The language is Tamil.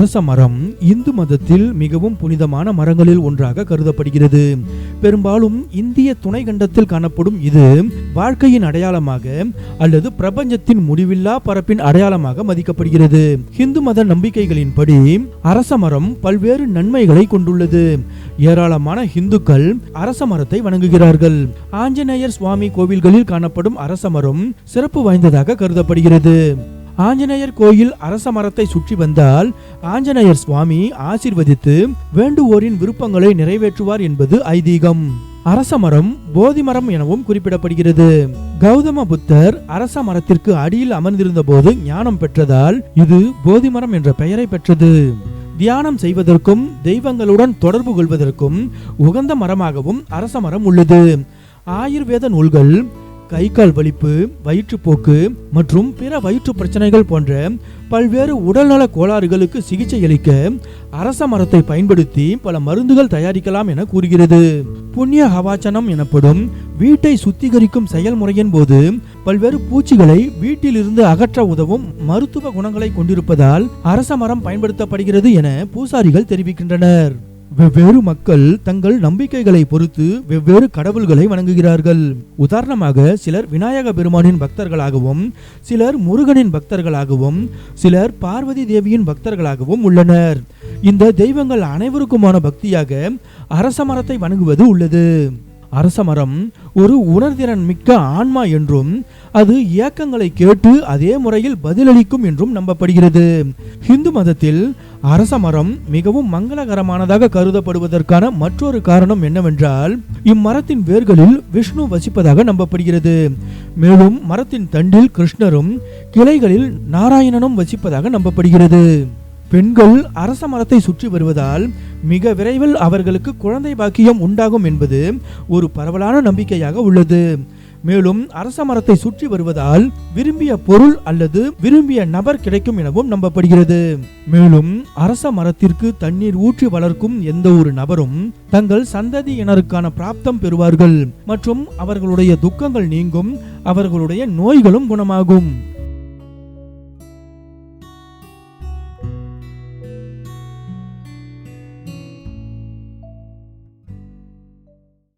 அரச மரம் இந்து மதத்தில் மிகவும் புனிதமான மரங்களில் ஒன்றாக கருதப்படுகிறது. பெரும்பாலும் இந்திய துணை கண்டத்தில் காணப்படும் இது வாழ்க்கையின் அடையாளமாக அல்லது பிரபஞ்சத்தின் முடிவில்லா பரப்பின் அடையாளமாக மதிக்கப்படுகிறது. இந்து மத நம்பிக்கைகளின்படி அரச மரம் பல்வேறு நன்மைகளை கொண்டுள்ளது. ஏராளமான இந்துக்கள் அரச மரத்தை வணங்குகிறார்கள். ஆஞ்சநேயர் சுவாமி கோவில்களில் காணப்படும் அரச மரம் சிறப்பு வாய்ந்ததாக கருதப்படுகிறது. ஆஞ்சநேயர் கோயில் அரச மரத்தை சுற்றி வந்தால் ஆஞ்சநேயர் சுவாமி ஆசிர்வதித்து வேண்டுவோரின் விருப்பங்களை நிறைவேற்றுவார் என்பது ஐதீகம். அரச மரம் போதி மரம் எனவும் குறிப்பிடப்படுகிறது. கௌதம புத்தர் அரச மரத்திற்கு அடியில் அமர்ந்திருந்த போது ஞானம் பெற்றதால் இது போதி மரம் என்ற பெயரை பெற்றது. தியானம் செய்வதற்கும் தெய்வங்களுடன் தொடர்பு கொள்வதற்கும் உகந்த மரமாகவும் அரச மரம் உள்ளது. ஆயுர்வேத நூல்கள் கை கால் வலிப்பு வயிற்றுப்போக்கு மற்றும் பிற வயிற்று பிரச்சனைகள் போன்ற பல்வேறு உடல்நல கோளாறுகளுக்கு சிகிச்சை அளிக்க அரச மரத்தை பயன்படுத்தி பல மருந்துகள் தயாரிக்கலாம் என கூறுகிறது. புண்ணிய ஹவாச்சனம் எனப்படும் வீட்டை சுத்திகரிக்கும் செயல்முறையின் போது பல்வேறு பூச்சிகளை வீட்டிலிருந்து அகற்ற உதவும் மருத்துவ குணங்களை கொண்டிருப்பதால் அரச மரம் பயன்படுத்தப்படுகிறது என பூசாரிகள் தெரிவிக்கின்றனர். வெவ்வேறு மக்கள் தங்கள் நம்பிக்கைகளை பொறுத்து வெவ்வேறு கடவுள்களை வணங்குகிறார்கள். உதாரணமாக சிலர் விநாயக பெருமானின் பக்தர்களாகவும் சிலர் முருகனின் பக்தர்களாகவும் சிலர் பார்வதி தேவியின் பக்தர்களாகவும் உள்ளனர். இந்த தெய்வங்கள் அனைவருக்குமான பக்தியாக அரச மரத்தை வணங்குவது உள்ளது. அரசமரம் ஒரு உணர்திறன் மிக்க ஆன்மா என்றும் அது இயக்கங்களை கேட்டு அதே முறையில் பதிலளிக்கும் என்றும் நம்பப்படுகிறது. இந்து மதத்தில் அரச மரம் மிகவும் மங்களகரமானதாக கருதப்படுவதற்கான மற்றொரு காரணம் என்னவென்றால் இம்மரத்தின் வேர்களில் விஷ்ணு வசிப்பதாக நம்பப்படுகிறது. மேலும் மரத்தின் தண்டில் கிருஷ்ணரும் கிளைகளில் நாராயணனும் வசிப்பதாக நம்பப்படுகிறது. பெண்கள் அரச மரத்தை சுற்றி வருவதால் மிக விரைவில் அவர்களுக்கு குழந்தை பாக்கியம் உண்டாகும் என்பது ஒரு பரவலான நம்பிக்கையாக உள்ளது. மேலும் அரச மரத்தை சுற்றி வருவதால் விரும்பிய பொருள் அல்லது விரும்பிய நபர் கிடைக்கும் எனவும் நம்பப்படுகிறது. மேலும் அரச மரத்திற்கு தண்ணீர் ஊற்றி வளர்க்கும் எந்த ஒரு நபரும் தங்கள் சந்ததியினருக்கான பிராப்தம் பெறுவார்கள். மற்றும் அவர்களுடைய துக்கங்கள் நீங்கும் அவர்களுடைய நோய்களும் குணமாகும்.